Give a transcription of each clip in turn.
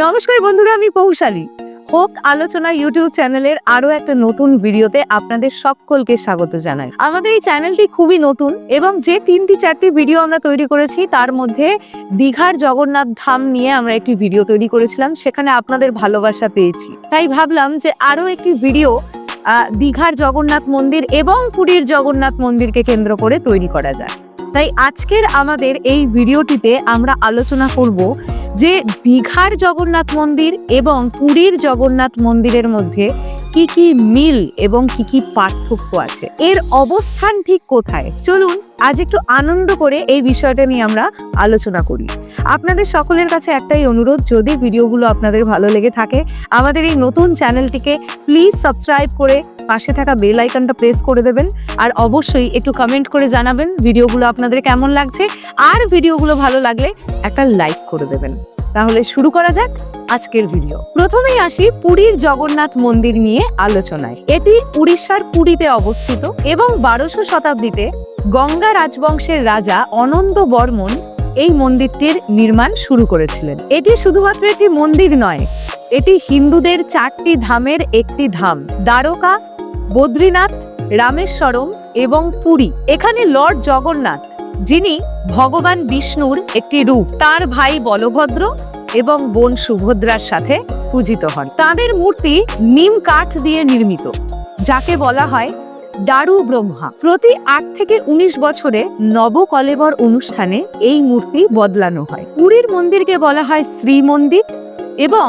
নমস্কার বন্ধুরা, আমি পৌশালী হোক আলোচনা ইউটিউব চ্যানেলের আরও একটা নতুন ভিডিওতে আপনাদের সকলকে স্বাগত জানাই। আমাদের এই চ্যানেলটি খুবই নতুন এবং যে তিনটি চারটি ভিডিও আমরা তৈরি করেছি, তার মধ্যে দীঘার জগন্নাথ ধাম নিয়ে আমরা একটি ভিডিও তৈরি করেছিলাম, সেখানে আপনাদের ভালোবাসা পেয়েছি। তাই ভাবলাম যে আরও একটি ভিডিও দীঘার জগন্নাথ মন্দির এবং পুরীর জগন্নাথ মন্দিরকে কেন্দ্র করে তৈরি করা যায়। তাই আজকের আমাদের এই ভিডিওটিতে আমরা আলোচনা করব যে দীঘার জগন্নাথ মন্দির এবং পুরীর জগন্নাথ মন্দিরের মধ্যে কি কি মিল এবং কি কি পার্থক্য আছে? এর অবস্থান ঠিক কোথায়? চলুন, আজ একটু আনন্দ করে এই বিষয়টা নিয়ে আমরা আলোচনা করি। আপনাদের সকলের কাছে একটাই অনুরোধ, যদি ভিডিওগুলো আপনাদের ভালো লেগে থাকে, আমাদের এই নতুন চ্যানেলটিকে প্লিজ সাবস্ক্রাইব করে পাশে থাকা বেল আইকনটা প্রেস করে দেবেন। আর অবশ্যই একটু কমেন্ট করে জানাবেন, ভিডিওগুলো আপনাদের কেমন লাগছে। আর ভিডিওগুলো ভালো লাগলে একটা লাইক করে দেবেন। তাহলে শুরু করা যাক আজকের ভিডিও। প্রথমেই আসি পুরীর জগন্নাথ মন্দির নিয়ে আলোচনায়। এটি উড়িষ্যার পুরীতে অবস্থিত এবং বারোশো শতাব্দীতে গঙ্গা রাজবংশের রাজা অনন্ত বর্মন এই মন্দিরটির নির্মাণ শুরু করেছিলেন। এটি শুধুমাত্র একটি মন্দির নয়, এটি হিন্দুদের চারটি ধামের একটি ধাম, দ্বারকা, বদ্রীনাথ, রামেশ্বরম এবং পুরী। এখানে লর্ড জগন্নাথ যিনি ভগবান বিষ্ণুর একটি রূপ। তার ভাই বলভদ্র এবং বোন সুভদ্রার সাথে পূজিত হন। তাদের মূর্তি নিম কাঠ দিয়ে নির্মিত, যাকে বলা হয় দারু ব্রহ্মা। প্রতি আট থেকে উনিশ বছরে নবকলেবর অনুষ্ঠানে এই মূর্তি বদলানো হয়। পুরীর মন্দিরকে বলা হয় শ্রী মন্দির এবং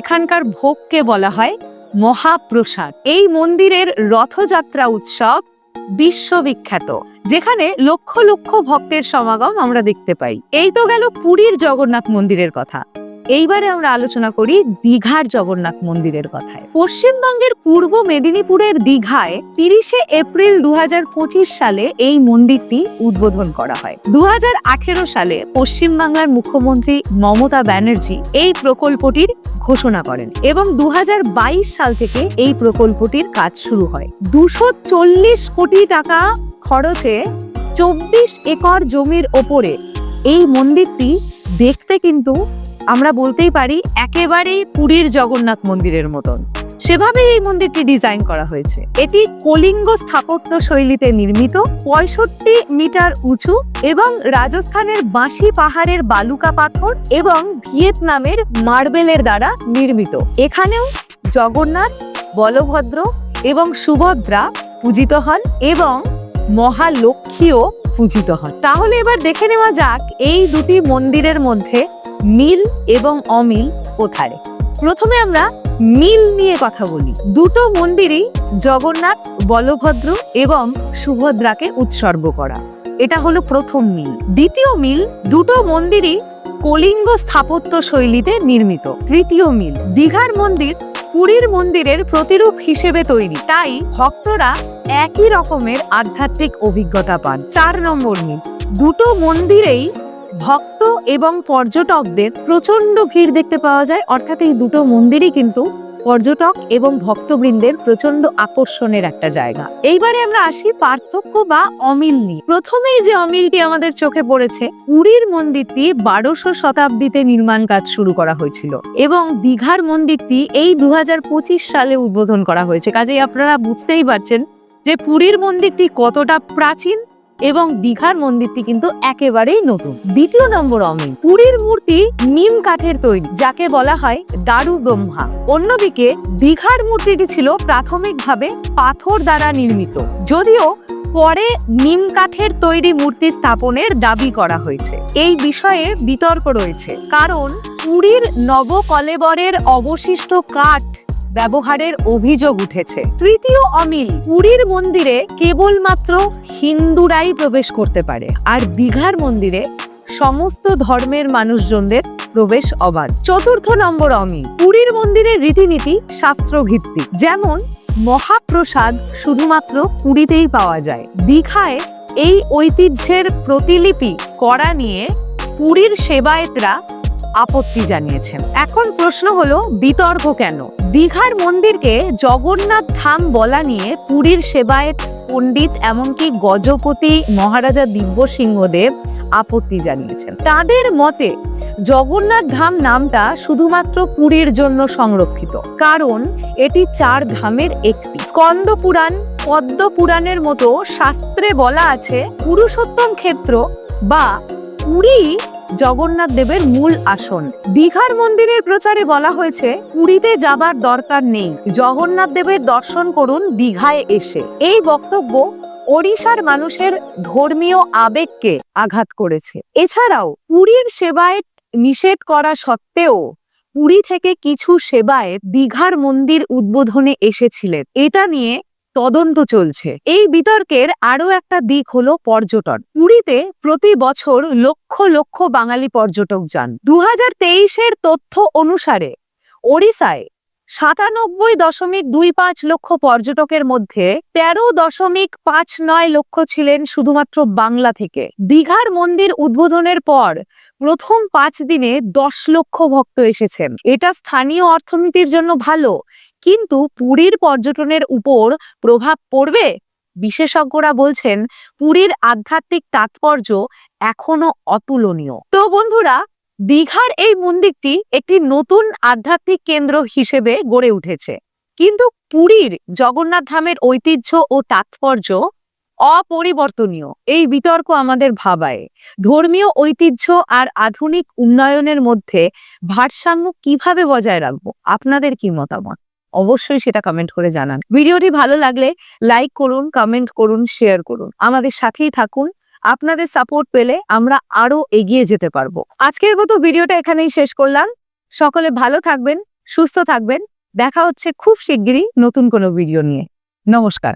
এখানকার ভোগকে বলা হয় মহাপ্রসাদ। এই মন্দিরের রথযাত্রা উৎসব বিশ্ববিখ্যাত, যেখানে লক্ষ লক্ষ ভক্তের সমাগম আমরা দেখতে পাই। এই তো গেল পুরীর জগন্নাথ মন্দিরের কথা। এইবারে আমরা আলোচনা করি দীঘার জগন্নাথ মন্দিরের কথায়। পশ্চিমবঙ্গের পূর্ব মেদিনীপুরের দীঘায় তিরিশে এপ্রিল দু হাজার পঁচিশ সালে এই মন্দিরটি উদ্বোধন করা হয়। দু সালে পশ্চিমবাংলার মুখ্যমন্ত্রী মমতা ব্যানার্জি এই প্রকল্পটির ঘোষণা করেন এবং দু হাজার বাইশ সাল থেকে এই প্রকল্পটির কাজ শুরু হয়। দুশো চল্লিশ কোটি টাকা খরচে চব্বিশ একর জমির ওপরে এই মন্দিরটি দেখতে কিন্তু আমরা বলতেই পারি একেবারেই পুরীর জগন্নাথ মন্দিরের মতন। সেভাবে এই মন্দিরটি ডিজাইন করা হয়েছে। এটি কলিঙ্গ স্থাপত্য শৈলীতে নির্মিত, পঁয়ষট্টি মিটার উঁচু এবং রাজস্থানের বাঁশি পাহাড়ের বালুকা পাথর এবং ভিয়েতনামের মার্বেলের দ্বারা নির্মিত। এখানেও জগন্নাথ, বলভদ্র এবং সুভদ্রা পূজিত হন এবং মহালক্ষ্মীও পূজিত হন। তাহলে এবার দেখে নেওয়া যাক এই দুটি মন্দিরের মধ্যে মিল এবং অমিল কোথায় প্রথমে আমরা মিল নিয়ে কথা বলি। দুটো মন্দিরেই জগন্নাথ, বলভদ্র এবং সুভদ্রাকে উৎসর্গ করা। এটা হলো প্রথম মিল। দ্বিতীয় মিল, দুটো মন্দিরই কলিঙ্গ স্থাপত্য শৈলীতে নির্মিত। তৃতীয় মিল, দীঘার মন্দির পুরীর মন্দিরের প্রতিরূপ হিসেবে তৈরি। তাই ভক্তরা একই রকমের আধ্যাত্মিক অভিজ্ঞতা পান। চার নম্বর মিল, দুটো মন্দিরেই ভক্ত এবং পর্যটকদের প্রচণ্ড ভিড় দেখতে পাওয়া যায়। অর্থাৎ এই দুটো মন্দিরই কিন্তু পর্যটক এবং ভক্তবৃন্দের প্রচণ্ড আকর্ষণের একটা জায়গা। এইবারে আমরা আসি পার্থক্য বা অমিল নিয়ে। প্রথমেই যে অমিলটি আমাদের চোখে পড়েছে, পুরীর মন্দিরটি বারোশো শতাব্দীতে নির্মাণ কাজ শুরু করা হয়েছিল এবং দীঘার মন্দিরটি এই দু হাজার পঁচিশ সালে উদ্বোধন করা হয়েছে। কাজেই আপনারা বুঝতেই পারছেন যে পুরীর মন্দিরটি কতটা প্রাচীন এবং দীঘার মন্দিরটি কিন্তু একেবারেই নতুন। দ্বিতীয় নম্বর অমিল, পুরীর মূর্তি নিম কাঠের তৈরি, যাকে বলা হয় দারু ব্রহ্মা। অন্যদিকে দীঘার মূর্তিটি ছিল প্রাথমিকভাবে পাথর দ্বারা নির্মিত, যদিও পরে নিম কাঠের তৈরি মূর্তি স্থাপনের দাবি করা হয়েছে। এই বিষয়ে বিতর্ক রয়েছে, কারণ পুরীর নবকলেবরের অবশিষ্ট কাঠ ব্যবহারের অভিযোগ উঠেছে। তৃতীয় অমিল, পুরীর মন্দিরে কেবলমাত্র হিন্দুরাই প্রবেশ করতে পারে, আর দীঘার মন্দিরে সমস্ত ধর্মের মানুষজনদের প্রবেশ অবাধ। চতুর্থ নম্বর অমিল, পুরীর মন্দিরের রীতিনীতি শাস্ত্র ভিত্তিক যেমন মহাপ্রসাদ শুধুমাত্র পুরীতেই পাওয়া যায়। দীঘায় এই ঐতিহ্যের প্রতিলিপি করা নিয়ে পুরীর সেবায়েতরা আপত্তি জানিয়েছেন। এখন প্রশ্ন হলো, বিতর্ক কেন? দীঘার মন্দিরকে জগন্নাথ ধাম বলা নিয়ে পুরীর সেবায়েত পণ্ডিত এমনকি গজপতি মহারাজা দিব্য সিংহদেব আপত্তি জানিয়েছেন। তাদের মতে, জগন্নাথ ধাম নামটা শুধুমাত্র পুরীর জন্য সংরক্ষিত, কারণ এটি চার ধামের একটি। স্কন্দ পুরাণ, পদ্ম পুরাণের মতো শাস্ত্রে বলা আছে পুরুষোত্তম ক্ষেত্র বা পুরী জগন্নাথ দেবের মূল আসন। দীঘার মন্দিরের প্রচারে বলা হয়েছে, পুরীতে যাবার দরকার নেই। জগন্নাথ দেবের দর্শন করুন দীঘায় এসে। এই বক্তব্য ওড়িশার মানুষের ধর্মীয় আবেগকে আঘাত করেছে। এছাড়াও, পুরীর সেবায় নিষেধ করা সত্ত্বেও পুরী থেকে কিছু সেবায় দীঘার মন্দির উদ্বোধনে এসেছিলেন। এটা নিয়ে তদন্ত চলছে। এই বিতর্কের আরও একটা দিক হলো পর্যটন। পুরীতে প্রতি বছর লক্ষ লক্ষ বাঙালি পর্যটক যান। দু হাজার তথ্য অনুসারে ওড়িশায় সাতানব্বই দশমিক দুই পাঁচ লক্ষ পর্যটকের মধ্যে তেরো দশমিক পাঁচ নয় লক্ষ ছিলেন শুধুমাত্র বাংলা থেকে। দীঘার মন্দির উদ্বোধনের পর প্রথম পাঁচ দিনে দশ লক্ষ ভক্ত এসেছেন। এটা স্থানীয় অর্থনীতির জন্য ভালো। কিন্তু পুরীর পর্যটনের উপর প্রভাব পড়বে? বিশেষজ্ঞরা বলছেন, পুরীর আধ্যাত্মিক তাৎপর্য এখনও অতুলনীয়। তো বন্ধুরা, দীঘার এই মন্দিরটি একটি নতুন আধ্যাত্মিক কেন্দ্র হিসেবে গড়ে উঠেছে। কিন্তু পুরীর জগন্নাথ ধামের ঐতিহ্য ও তাৎপর্য অপরিবর্তনীয়। এই বিতর্ক আমাদের ভাবায়। ধর্মীয় ঐতিহ্য আর আধুনিক উন্নয়নের মধ্যে ভারসাম্য কীভাবে বজায় রাখব? আপনাদের কি মতামত? অবশ্যই সেটা কমেন্ট করে জানান। ভিডিওটি ভালো লাগলে লাইক করুন কমেন্ট করুন শেয়ার করুন। আমাদের সাথেই থাকুন। আপনাদের সাপোর্ট পেলে আমরা আরও এগিয়ে যেতে পারব। আজকের মতো ভিডিওটা এখানেই শেষ করলাম। সকলে ভালো থাকবেন, সুস্থ থাকবেন। দেখা হচ্ছে খুব শিগগিরই নতুন কোনো ভিডিও নিয়ে। নমস্কার।